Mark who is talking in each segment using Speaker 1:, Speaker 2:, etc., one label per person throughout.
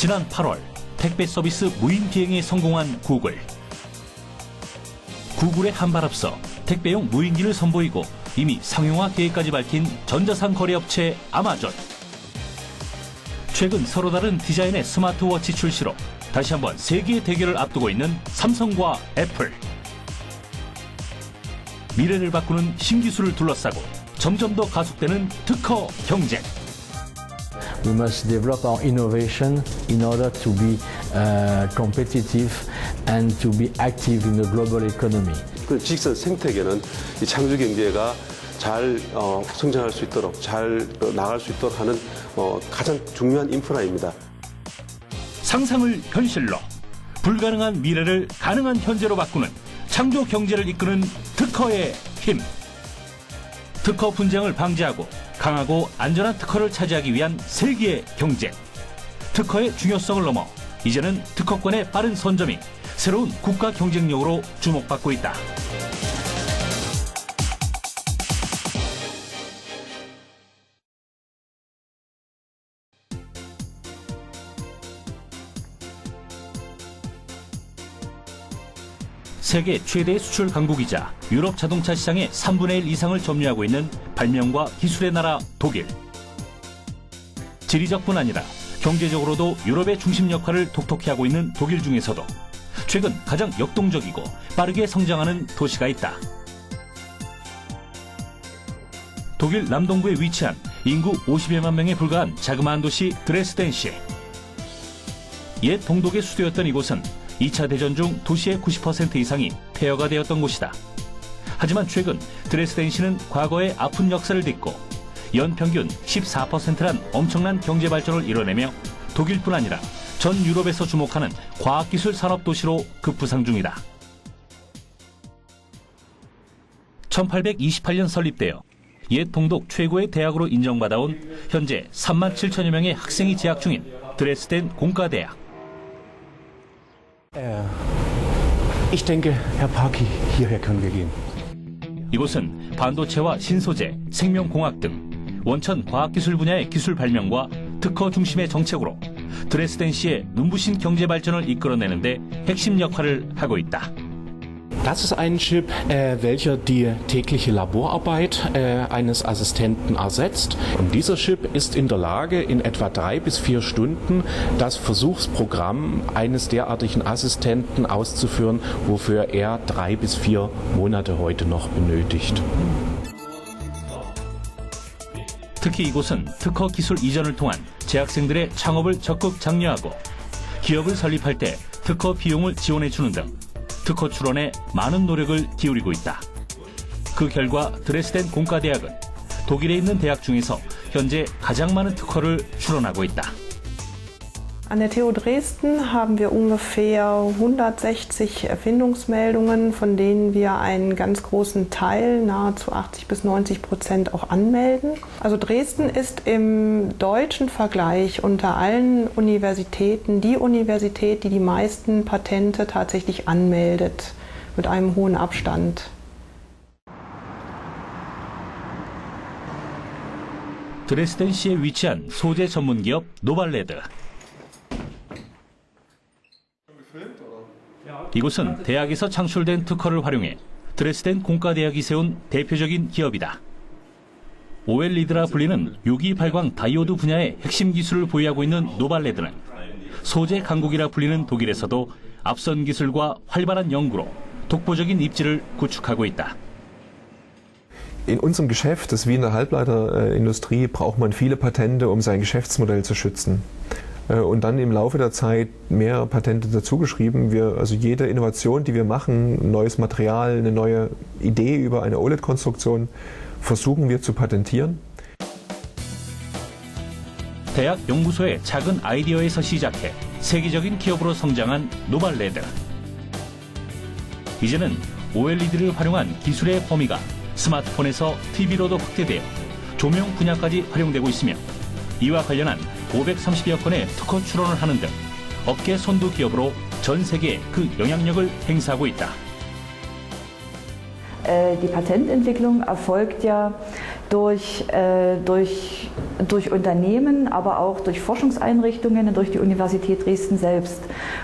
Speaker 1: 지난 8월 택배 서비스 무인 비행에 성공한 구글. 구글의 한발 앞서 택배용 무인기를 선보이고 이미 상용화 계획까지 밝힌 전자상 거래업체 아마존. 최근 서로 다른 디자인의 스마트워치 출시로 다시 한번 세계의 대결을 앞두고 있는 삼성과 애플. 미래를 바꾸는 신기술을 둘러싸고 점점 더 가속되는 특허 경쟁.
Speaker 2: We must develop our innovation in order to be uh, competitive and to be active in the global economy.
Speaker 3: 그 지식산 생태계는 이 창조 경제가 잘 어, 성장할 수 있도록 잘 어, 나갈 수 있도록 하는 어, 가장 중요한 인프라입니다.
Speaker 1: 상상을 현실로 불가능한 미래를 가능한 현재로 바꾸는 창조 경제를 이끄는 특허의 힘. 특허 분쟁을 방지하고 강하고 안전한 특허를 차지하기 위한 세계의 경쟁. 특허의 중요성을 넘어 이제는 특허권의 빠른 선점이 새로운 국가 경쟁력으로 주목받고 있다. 세계 최대 수출 강국이자 유럽 자동차 시장의 3분의 1 이상을 점유하고 있는 발명과 기술의 나라 독일. 지리적뿐 아니라 경제적으로도 유럽의 중심 역할을 독특히 하고 있는 독일 중에서도 최근 가장 역동적이고 빠르게 성장하는 도시가 있다. 독일 남동부에 위치한 인구 50여만 명에 불과한 자그마한 도시 드레스덴시. 옛 동독의 수도였던 이곳은 2차 대전 중 도시의 90% 이상이 폐허가 되었던 곳이다. 하지만 최근 드레스덴시는 과거의 아픈 역사를 딛고 연평균 14%란 엄청난 경제 발전을 이뤄내며 독일뿐 아니라 전 유럽에서 주목하는 과학기술 산업 도시로 급부상 중이다. 1828년 설립되어 옛 동독 최고의 대학으로 인정받아온 현재 3만 7천여 명의 학생이 재학 중인 드레스덴 공과대학.
Speaker 4: Gehen.
Speaker 1: 이곳은 반도체와 신소재, 생명공학 등 원천 과학기술 분야의 기술 발명과 특허 중심의 정책으로 드레스덴 시의 눈부신 경제 발전을 이끌어내는데 핵심 역할을 하고 있다.
Speaker 4: Das ist ein Chip, äh, welcher die tägliche Laborarbeit äh, eines Assistenten ersetzt. Und dieser Chip ist in der Lage, in etwa drei bis vier Stunden das Versuchsprogramm eines derartigen Assistenten auszuführen, wofür er drei bis vier Monate heute noch benötigt.
Speaker 1: 특히 이곳은 특허 기술 이전을 통한 재학생들의 창업을 적극 장려하고 기업을 설립할 때 특허 비용을 지원해 주는 등 특허 출원에 많은 노력을 기울이고 있다. 그 결과 드레스덴 공과대학은 독일에 있는 대학 중에서 현재 가장 많은 특허를 출원하고 있다.
Speaker 5: An der TU Dresden haben wir ungefähr 160 Erfindungsmeldungen, von denen wir einen ganz großen Teil, nahezu 80 bis 90 Prozent, auch anmelden. Also Dresden ist im deutschen Vergleich unter allen Universitäten die Universität, die die meisten Patente tatsächlich anmeldet, mit einem hohen Abstand.
Speaker 1: 드레스덴시에 위치한 소재 전문 기업 노발레드. 이곳은 대학에서 창출된 특허를 활용해 드레스덴 공과대학이 세운 대표적인 기업이다. 오웰리드라 불리는 유기 발광 다이오드 분야의 핵심 기술을 보유하고 있는 노발레드는 소재 강국이라 불리는 독일에서도 앞선 기술과 활발한 연구로 독보적인 입지를 구축하고 있다.
Speaker 6: In unserem Geschäft, das wie in der Halbleiterindustrie, braucht man viele Patente, um sein Geschäftsmodell zu schützen. Äh, Und dann im Laufe der Zeit mehr Patente dazugeschrieben. Wir, also jede Innovation, die wir machen, neues Material, eine neue Idee über eine OLED-Konstruktion, versuchen wir zu patentieren.
Speaker 1: 대학 연구소의 작은 아이디어에서 시작해 세계적인 기업으로 성장한 노발레드. 이제는 OLED를 활용한 기술의 범위가 스마트폰에서 TV로도 확대되어 조명 분야까지 활용되고 있으며 이와 관련한 530여 건의 특허 출원을 하는 등 업계 선두 기업으로 전 세계에 그 영향력을 행사하고 있다.
Speaker 7: Äh, Die Patententwicklung erfolgt ja durch, äh, durch durch Unternehmen, aber auch durch Forschungseinrichtungen und durch die Universität Dresden selbst.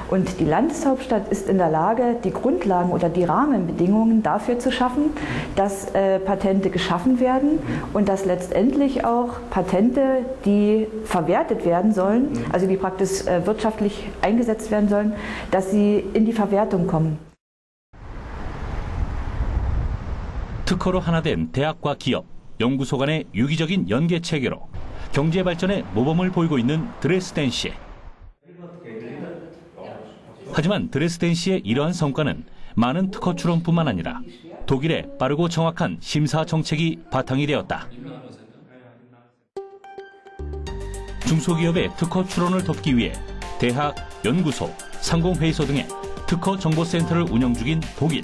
Speaker 7: Und die Landeshauptstadt ist in der Lage, die Grundlagen oder die Rahmenbedingungen dafür zu schaffen, dass äh, Patente geschaffen werden und dass letztendlich auch Patente, die verwertet werden sollen, also die praktisch äh, wirtschaftlich eingesetzt werden sollen, dass sie in die Verwertung kommen.
Speaker 1: 특허로 하나 된 대학과 기업, 연구소 간의 유기적인 연계 체계로 경제 발전의 모범을 보이고 있는 드레스덴시. 하지만 드레스덴시의 이러한 성과는 많은 특허 출원뿐만 아니라 독일의 빠르고 정확한 심사 정책이 바탕이 되었다. 중소기업의 특허 출원을 돕기 위해 대학, 연구소, 상공회의소 등의 특허 정보센터를 운영 중인 독일.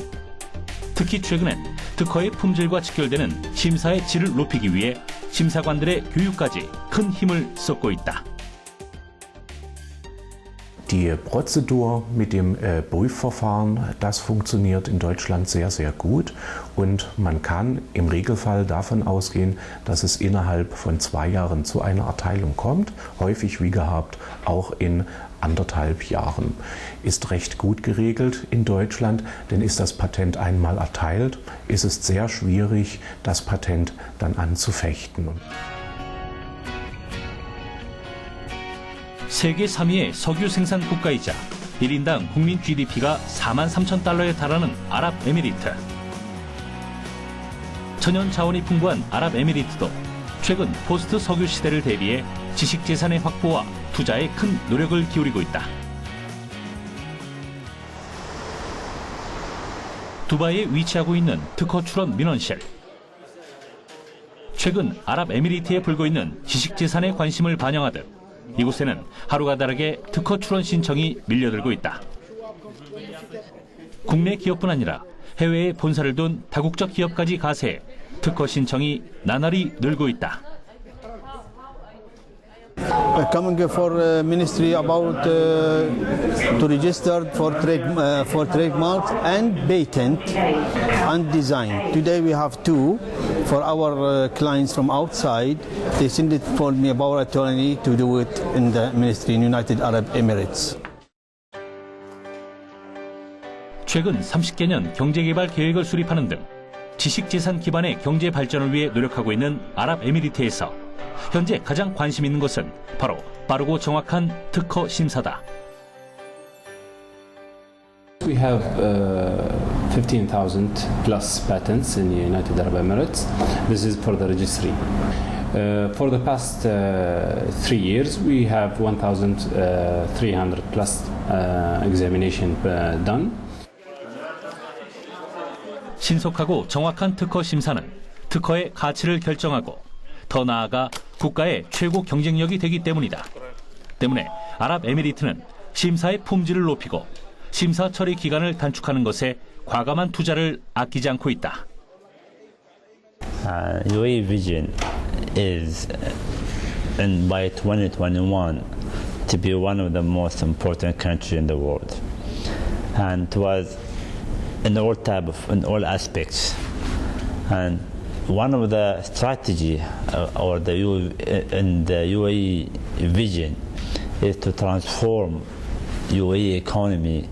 Speaker 1: 특히 최근엔 특허의 품질과 직결되는 심사의 질을 높이기 위해 심사관들의 교육까지 큰 힘을 쏟고 있다.
Speaker 4: Die Prozedur mit dem äh, Prüfverfahren, das funktioniert in Deutschland sehr, sehr gut und man kann im Regelfall davon ausgehen, dass es innerhalb von zwei Jahren zu einer Erteilung kommt, häufig wie gehabt auch in anderthalb Jahren. Ist recht gut geregelt in Deutschland, denn ist das Patent einmal erteilt, ist es sehr schwierig, das Patent dann anzufechten.
Speaker 1: 세계 3위의 석유 생산 국가이자 1인당 국민 GDP가 4만 3천 달러에 달하는 아랍에미리트. 천연 자원이 풍부한 아랍에미리트도 최근 포스트 석유 시대를 대비해 지식 재산의 확보와 투자에 큰 노력을 기울이고 있다. 두바이에 위치하고 있는 특허 출원 민원실. 최근 아랍에미리트에 불고 있는 지식 재산에 관심을 반영하듯 이곳에는 하루가 다르게 특허 출원 신청이 밀려들고 있다. 국내 기업뿐 아니라 해외에 본사를 둔 다국적 기업까지 가세해 특허 신청이 나날이 늘고 있다.
Speaker 8: Uh, coming for uh, ministry about uh, to register for trade uh, for trademark and patent and design. Today we have two for our uh, clients from outside. They send it for me about attorney to do it in the ministry in United Arab Emirates.
Speaker 1: 최근 30개년 경제개발 계획을 수립하는 등 지식재산 기반의 경제 발전을 위해 노력하고 있는 아랍에미리트에서 현재 가장 관심 있는 것은 바로 빠르고 정확한 특허 심사다.
Speaker 9: We have uh, 15,000 plus patents in the United Arab Emirates. This is for the registry. Uh, for the past uh, three years, we have 1,300 plus uh, examination uh, done.
Speaker 1: 신속하고 정확한 특허 심사는 특허의 가치를 결정하고 더 나아가 국가의 최고 경쟁력이 되기 때문이다. 때문에 아랍에미리트는 심사의 품질을 높이고 심사 처리 기간을 단축하는 것에 과감한 투자를 아끼지 않고 있다.
Speaker 10: Uh, UAE vision is, uh, in by 2021, to be one of the most important countries in the world, and was in all type of in all aspects, and one of the strategy uh, or the U, in the UAE vision is to transform UAE economy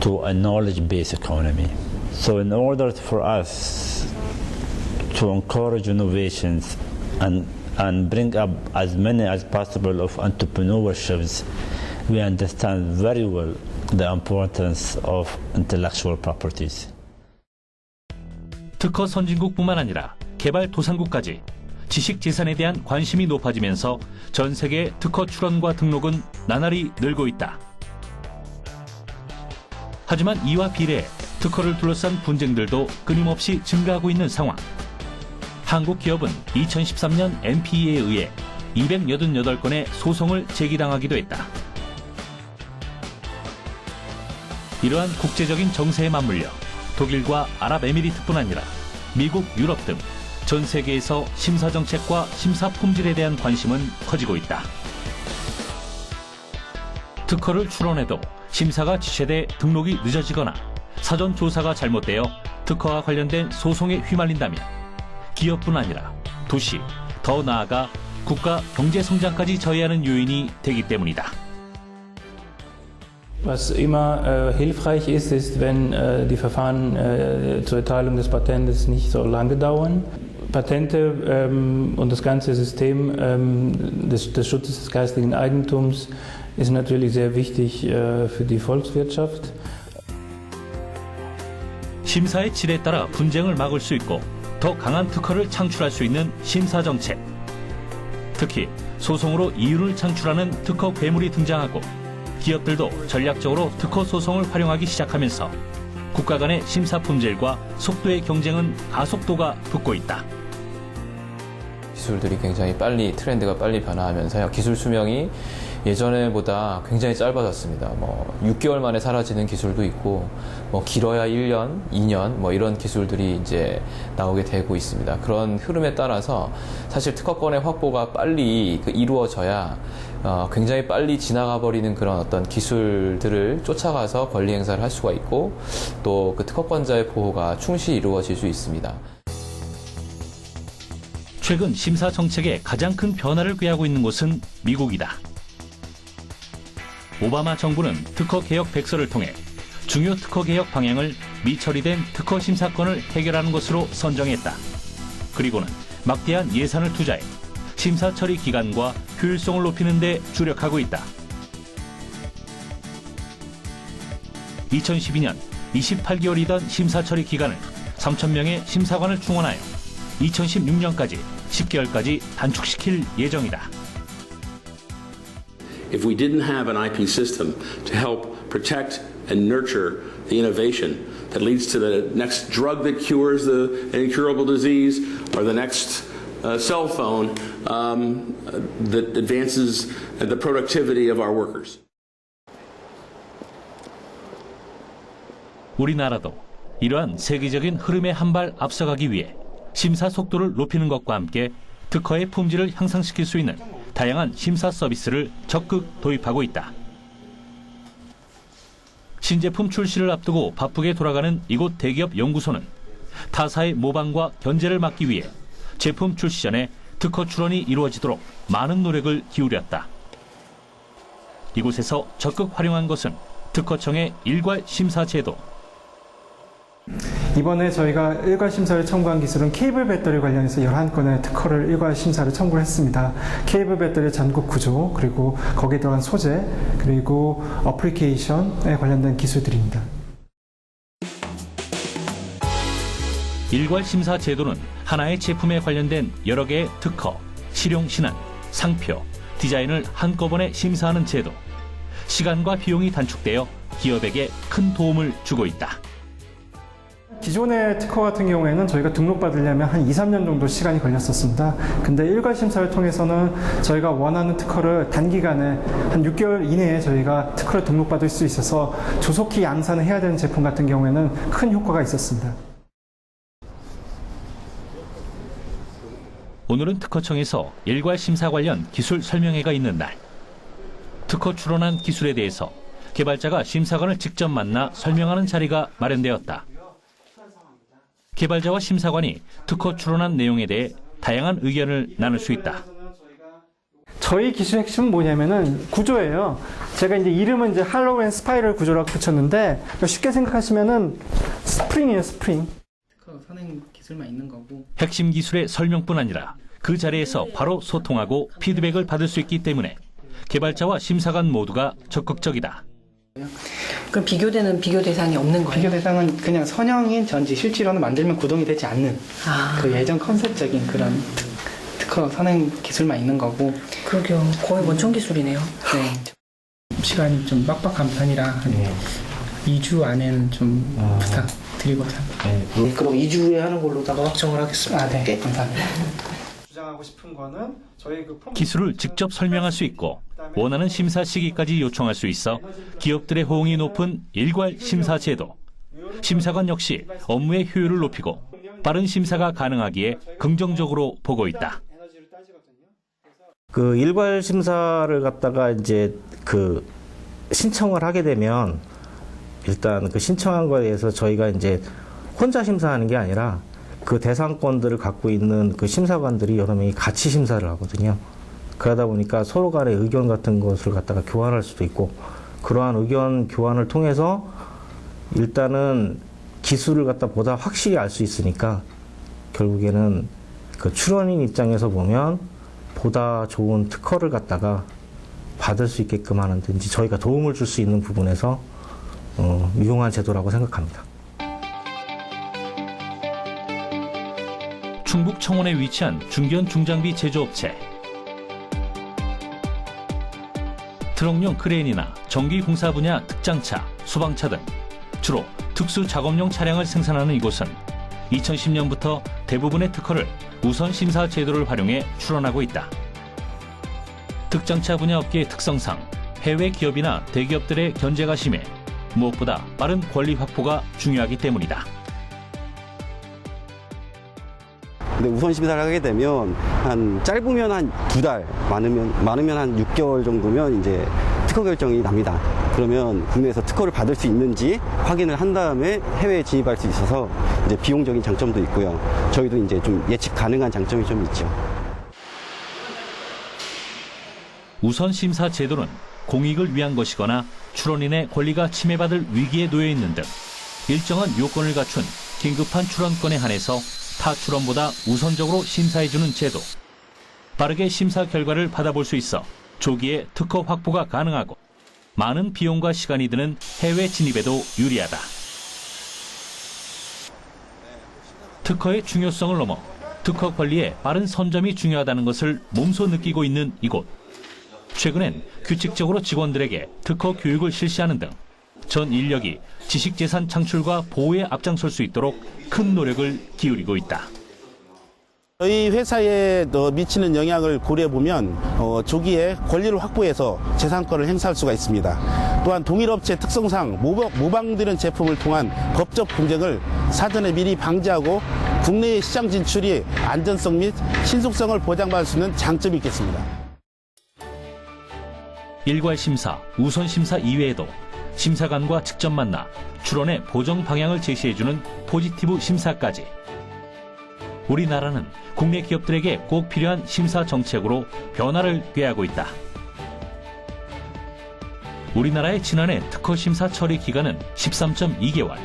Speaker 10: to a knowledge-based economy. So, in order for us to encourage innovations and and bring up as many as possible of entrepreneurships, we understand very well the importance of intellectual properties.
Speaker 1: 특허 선진국뿐만 아니라 개발 도상국까지 지식 재산에 대한 관심이 높아지면서 전 세계 특허 출원과 등록은 나날이 늘고 있다. 하지만 이와 비례해 특허를 둘러싼 분쟁들도 끊임없이 증가하고 있는 상황. 한국 기업은 2013년 NPE에 의해 288건의 소송을 제기당하기도 했다. 이러한 국제적인 정세에 맞물려 독일과 아랍에미리트뿐 아니라 미국, 유럽 등 전 세계에서 심사 정책과 심사 품질에 대한 관심은 커지고 있다. 특허를 출원해도 심사가 지체돼 등록이 늦어지거나 사전 조사가 잘못되어 특허와 관련된 소송에 휘말린다면 기업뿐 아니라 도시, 더 나아가 국가 경제 성장까지 저해하는 요인이 되기 때문이다.
Speaker 11: Was immer äh, hilfreich ist, ist, wenn äh, die Verfahren äh, zur Erteilung des Patentes nicht so lange dauern. Patente ähm, und das ganze System ähm, des, des Schutzes des geistigen Eigentums ist natürlich sehr wichtig äh, für die Volkswirtschaft.
Speaker 1: 심사의 질에 따라 분쟁을 막을 수 있고 더 강한 특허를 창출할 수 있는 심사 정책. 특히 소송으로 이윤을 창출하는 특허 괴물이 등장하고 기업들도 전략적으로 특허 소송을 활용하기 시작하면서 국가 간의 심사 품질과 속도의 경쟁은 가속도가 붙고 있다.
Speaker 12: 기술들이 굉장히 빨리 트렌드가 빨리 변화하면서요. 기술 수명이 예전에보다 굉장히 짧아졌습니다. 뭐 6개월 만에 사라지는 기술도 있고 뭐 길어야 1년, 2년 뭐 이런 기술들이 이제 나오게 되고 있습니다. 그런 흐름에 따라서 사실 특허권의 확보가 빨리 그 이루어져야 어, 굉장히 빨리 지나가 버리는 그런 어떤 기술들을 쫓아가서 권리 행사를 할 수가 있고 또 그 특허권자의 보호가 충실히 이루어질 수 있습니다.
Speaker 1: 최근 심사 정책에 가장 큰 변화를 꾀하고 있는 곳은 미국이다. 오바마 정부는 특허 개혁 백서를 통해 중요 특허 개혁 방향을 미처리된 특허 심사권을 해결하는 것으로 선정했다. 그리고는 막대한 예산을 투자해 심사 처리 기간과 효율성을 높이는 데 주력하고 있다. 2012년 28개월이던 심사 처리 기간을 3,000명의 심사관을 충원하여 2016년까지 10개월까지 단축시킬 예정이다.
Speaker 13: If we didn't have an IP system to help protect and nurture the innovation that leads to the next drug that cures the an incurable disease or the next uh, cell phone um, that advances the productivity of our workers.
Speaker 1: 우리나라도 이러한 세계적인 흐름에 한 발 앞서가기 위해 심사 속도를 높이는 것과 함께 특허의 품질을 향상시킬 수 있는 다양한 심사 서비스를 적극 도입하고 있다. 신제품 출시를 앞두고 바쁘게 돌아가는 이곳 대기업 연구소는 타사의 모방과 견제를 막기 위해 제품 출시 전에 특허 출원이 이루어지도록 많은 노력을 기울였다. 이곳에서 적극 활용한 것은 특허청의 일괄 심사 제도,
Speaker 14: 이번에 저희가 일괄 심사를 청구한 기술은 케이블 배터리 관련해서 11건의 특허를 일괄 심사를 청구했습니다. 케이블 배터리 전국 구조, 그리고 거기에 들어간 소재, 그리고 어플리케이션에 관련된 기술들입니다.
Speaker 1: 일괄 심사 제도는 하나의 제품에 관련된 여러 개의 특허, 실용 신안, 상표, 디자인을 한꺼번에 심사하는 제도. 시간과 비용이 단축되어 기업에게 큰 도움을 주고 있다.
Speaker 14: 기존의 특허 같은 경우에는 저희가 등록받으려면 한 2, 3년 정도 시간이 걸렸었습니다. 근데 일괄 심사를 통해서는 저희가 원하는 특허를 단기간에 한 6개월 이내에 저희가 특허를 등록받을 수 있어서 조속히 양산을 해야 되는 제품 같은 경우에는 큰 효과가 있었습니다.
Speaker 1: 오늘은 특허청에서 일괄 심사 관련 기술 설명회가 있는 날. 특허 출원한 기술에 대해서 개발자가 심사관을 직접 만나 설명하는 자리가 마련되었다. 개발자와 심사관이 특허 출원한 내용에 대해 다양한 의견을 나눌 수 있다.
Speaker 14: 저희 기술 핵심은 뭐냐면은 구조예요. 제가 이제 이름은 이제 할로우앤 스파이럴 구조라고 붙였는데 쉽게 생각하시면은 스프링이에요, 스프링.
Speaker 15: 특허 선행 기술만 있는 거고
Speaker 1: 핵심 기술의 설명뿐 아니라 그 자리에서 바로 소통하고 피드백을 받을 수 있기 때문에 개발자와 심사관 모두가 적극적이다.
Speaker 15: 그럼 비교되는 비교 대상이 없는 거예요?
Speaker 16: 비교 대상은 그냥 선형인 전지 실제로는 만들면 구동이 되지 않는
Speaker 15: 아.
Speaker 16: 그 예전 컨셉적인 그런 특, 특허 선행 기술만 있는 거고
Speaker 15: 그러게요. 거의 원천 기술이네요.
Speaker 16: 네. 시간이 좀 빡빡한 편이라 한 2주 안에는 좀 부탁드리고자
Speaker 14: 네,
Speaker 16: 그럼 2주에 하는 걸로다가 확정을 하겠습니다. 아, 네. 감사합니다.
Speaker 14: 주장하고 싶은 거는 저희 그폼
Speaker 1: 기술을 직접 설명할 수 있고 원하는 심사 시기까지 요청할 수 있어 기업들의 호응이 높은 일괄 심사 제도. 심사관 역시 업무의 효율을 높이고 빠른 심사가 가능하기에 긍정적으로 보고 있다.
Speaker 17: 그 일괄 심사를 갖다가 이제 그 신청을 하게 되면 일단 그 신청한 거에 대해서 저희가 이제 혼자 심사하는 게 아니라 그 대상권들을 갖고 있는 그 심사관들이 여러 명이 같이 심사를 하거든요. 그러다 보니까 서로 간의 의견 같은 것을 갖다가 교환할 수도 있고 그러한 의견 교환을 통해서 일단은 기술을 갖다 보다 확실히 알 수 있으니까 결국에는 그 출원인 입장에서 보면 보다 좋은 특허를 갖다가 받을 수 있게끔 하는든지 저희가 도움을 줄 수 있는 부분에서 어, 유용한 제도라고 생각합니다.
Speaker 1: 충북 청원에 위치한 중견 중장비 제조업체. 트럭용 크레인이나 전기 공사 분야 특장차, 소방차 등 주로 특수 작업용 차량을 생산하는 이곳은 2010년부터 대부분의 특허를 우선 심사 제도를 활용해 출원하고 있다. 특장차 분야 업계의 특성상 해외 기업이나 대기업들의 견제가 심해 무엇보다 빠른 권리 확보가 중요하기 때문이다.
Speaker 18: 근데 우선 심사를 하게 되면 한 짧으면 한 두 달, 많으면 많으면 한 6개월 정도면 이제 특허 결정이 납니다. 그러면 국내에서 특허를 받을 수 있는지 확인을 한 다음에 해외에 진입할 수 있어서 이제 비용적인 장점도 있고요. 저희도 이제 좀 예측 가능한 장점이 좀 있죠.
Speaker 1: 우선 심사 제도는 공익을 위한 것이거나 출원인의 권리가 침해받을 위기에 놓여 있는 등 일정한 요건을 갖춘 긴급한 출원권에 한해서 타 출원보다 우선적으로 심사해주는 제도. 빠르게 심사 결과를 받아볼 수 있어 조기에 특허 확보가 가능하고 많은 비용과 시간이 드는 해외 진입에도 유리하다. 특허의 중요성을 넘어 특허 관리에 빠른 선점이 중요하다는 것을 몸소 느끼고 있는 이곳. 최근엔 규칙적으로 직원들에게 특허 교육을 실시하는 등 전 인력이 지식재산 창출과 보호에 앞장설 수 있도록 큰 노력을 기울이고 있다.
Speaker 19: 저희 회사에 어, 미치는 영향을 고려해 보면 어, 조기에 권리를 확보해서 재산권을 행사할 수가 있습니다. 또한 동일업체 특성상 모방, 모방되는 제품을 통한 법적 분쟁을 사전에 미리 방지하고 국내의 시장 진출이 안전성 및 신속성을 보장받을 수 있는 장점이 있겠습니다.
Speaker 1: 일괄 심사, 우선 심사 이외에도 심사관과 직접 만나 출원의 보정 방향을 제시해주는 포지티브 심사까지. 우리나라는 국내 기업들에게 꼭 필요한 심사 정책으로 변화를 꾀하고 있다. 우리나라의 지난해 특허 심사 처리 기간은 13.2개월,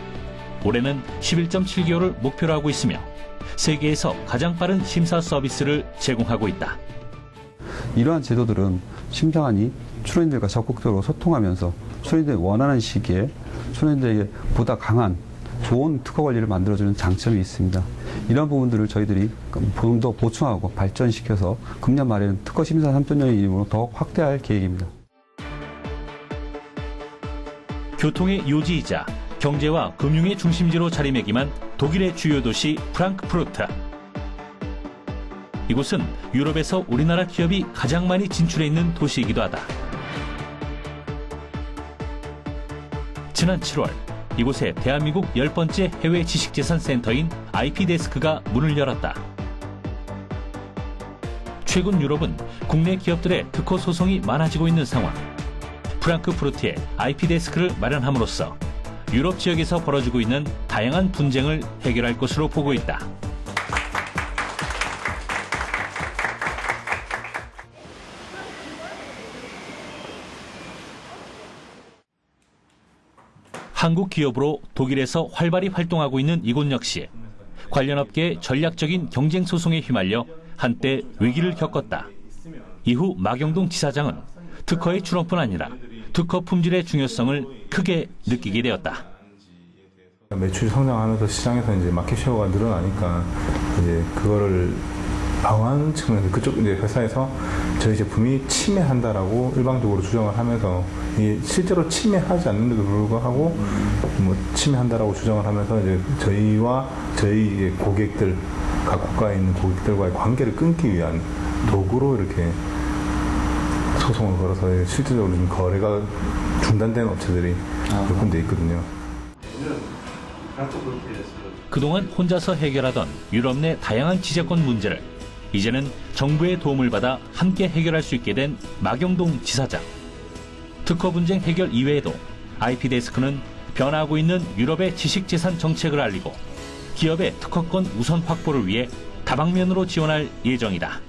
Speaker 1: 올해는 11.7개월을 목표로 하고 있으며 세계에서 가장 빠른 심사 서비스를 제공하고 있다.
Speaker 20: 이러한 제도들은 심사관이 출연인들과 적극적으로 소통하면서 출연인들이 원하는 시기에 출연인들에게 보다 강한 좋은 특허 관리를 만들어주는 장점이 있습니다. 이런 부분들을 저희들이 좀 더 보충하고 발전시켜서 금년 말에는 특허 심사 3.0의 이름으로 더욱 확대할 계획입니다.
Speaker 1: 교통의 요지이자 경제와 금융의 중심지로 자리매김한 독일의 주요 도시 프랑크푸르트. 이곳은 유럽에서 우리나라 기업이 가장 많이 진출해 있는 도시이기도 하다. 지난 7월 이곳에 대한민국 열 번째 해외 지식재산 센터인 IP데스크가 문을 열었다. 최근 유럽은 국내 기업들의 특허 소송이 많아지고 있는 상황. 프랑크푸르트에 IP데스크를 마련함으로써 유럽 지역에서 벌어지고 있는 다양한 분쟁을 해결할 것으로 보고 있다. 한국 기업으로 독일에서 활발히 활동하고 있는 이곳 역시 관련 업계의 전략적인 경쟁 소송에 휘말려 한때 위기를 겪었다. 이후 마경동 지사장은 특허의 출원뿐 아니라 특허 품질의 중요성을 크게 느끼게 되었다.
Speaker 21: 매출이 성장하면서 시장에서 이제 마켓 쉐어가 늘어나니까 이제 그거를 방어하는 측면에서 그쪽 이제 회사에서 저희 제품이 침해한다라고 일방적으로 주장을 하면서 이 실제로 침해하지 않는데도 불구하고 뭐 침해한다라고 주장을 하면서 이제 저희와 저희 고객들 각 국가에 있는 고객들과의 관계를 끊기 위한 도구로 이렇게 소송을 걸어서 실질적으로 좀 거래가 중단된 업체들이 몇 군데 있거든요.
Speaker 1: 그동안 혼자서 해결하던 유럽 내 다양한 지재권 문제를 이제는 정부의 도움을 받아 함께 해결할 수 있게 된 마경동 지사장. 특허 분쟁 해결 이외에도 IP데스크는 변화하고 있는 유럽의 지식재산 정책을 알리고 기업의 특허권 우선 확보를 위해 다방면으로 지원할 예정이다.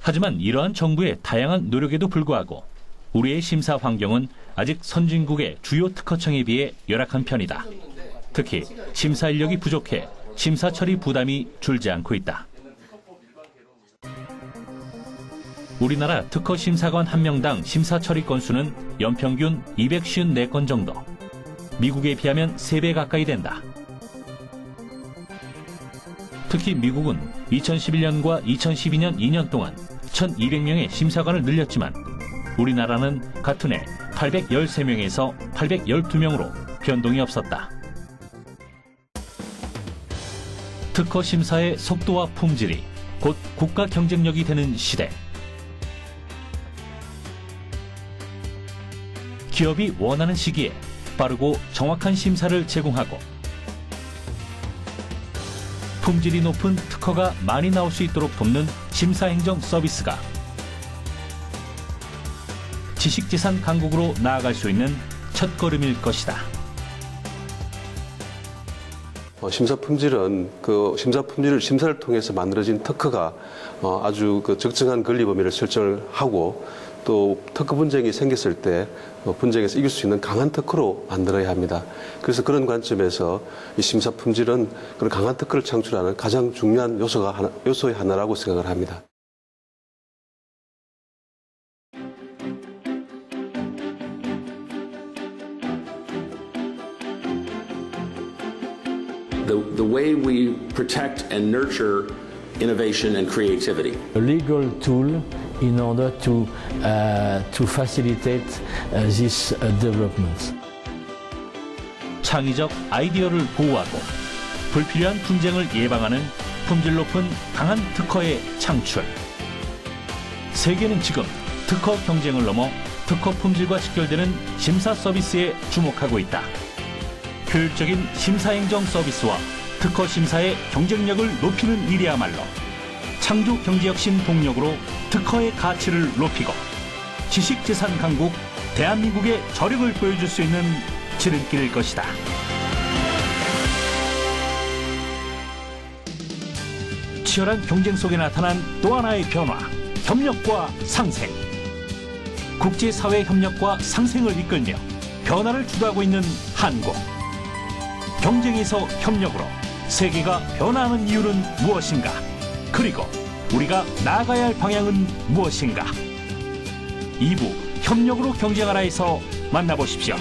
Speaker 1: 하지만 이러한 정부의 다양한 노력에도 불구하고 우리의 심사 환경은 아직 선진국의 주요 특허청에 비해 열악한 편이다. 특히 심사 인력이 부족해 심사 처리 부담이 줄지 않고 있다. 우리나라 특허 심사관 한 명당 심사 처리 건수는 연평균 254건 정도. 미국에 비하면 3배 가까이 된다. 특히 미국은 2011년과 2012년 2년 동안 1,200명의 심사관을 늘렸지만 우리나라는 같은 해 813명에서 812명으로 변동이 없었다. 특허 심사의 속도와 품질이 곧 국가 경쟁력이 되는 시대. 기업이 원하는 시기에 빠르고 정확한 심사를 제공하고 품질이 높은 특허가 많이 나올 수 있도록 돕는 심사행정 서비스가 지식재산 강국으로 나아갈 수 있는 첫걸음일 것이다.
Speaker 3: 어, 심사 품질은 그 심사 품질을 심사를 통해서 만들어진 특허가 어, 아주 그 적정한 권리 범위를 설정을 하고 또 특허 분쟁이 생겼을 때 어, 분쟁에서 이길 수 있는 강한 특허로 만들어야 합니다. 그래서 그런 관점에서 이 심사 품질은 그런 강한 특허를 창출하는 가장 중요한 요소가 하나, 요소의 하나라고 생각을 합니다.
Speaker 13: The, the way we protect and nurture innovation and creativity.
Speaker 22: a legal tool in order to, uh, to facilitate uh, this uh, development.
Speaker 1: 창의적 아이디어를 보호하고 불필요한 분쟁을 예방하는 품질 높은 강한 특허의 창출. 세계는 지금 특허 경쟁을 넘어 특허 품질과 직결되는 심사 서비스에 주목하고 있다. 효율적인 심사행정 서비스와 특허 심사의 경쟁력을 높이는 일이야말로 창조 경제혁신 동력으로 특허의 가치를 높이고 지식재산 강국 대한민국의 저력을 보여줄 수 있는 지름길일 것이다. 치열한 경쟁 속에 나타난 또 하나의 변화, 협력과 상생. 국제사회 협력과 상생을 이끌며 변화를 주도하고 있는 한국. 경쟁에서 협력으로 세계가 변화하는 이유는 무엇인가? 그리고 우리가 나아가야 할 방향은 무엇인가? 2부 협력으로 경쟁하라에서 만나보십시오.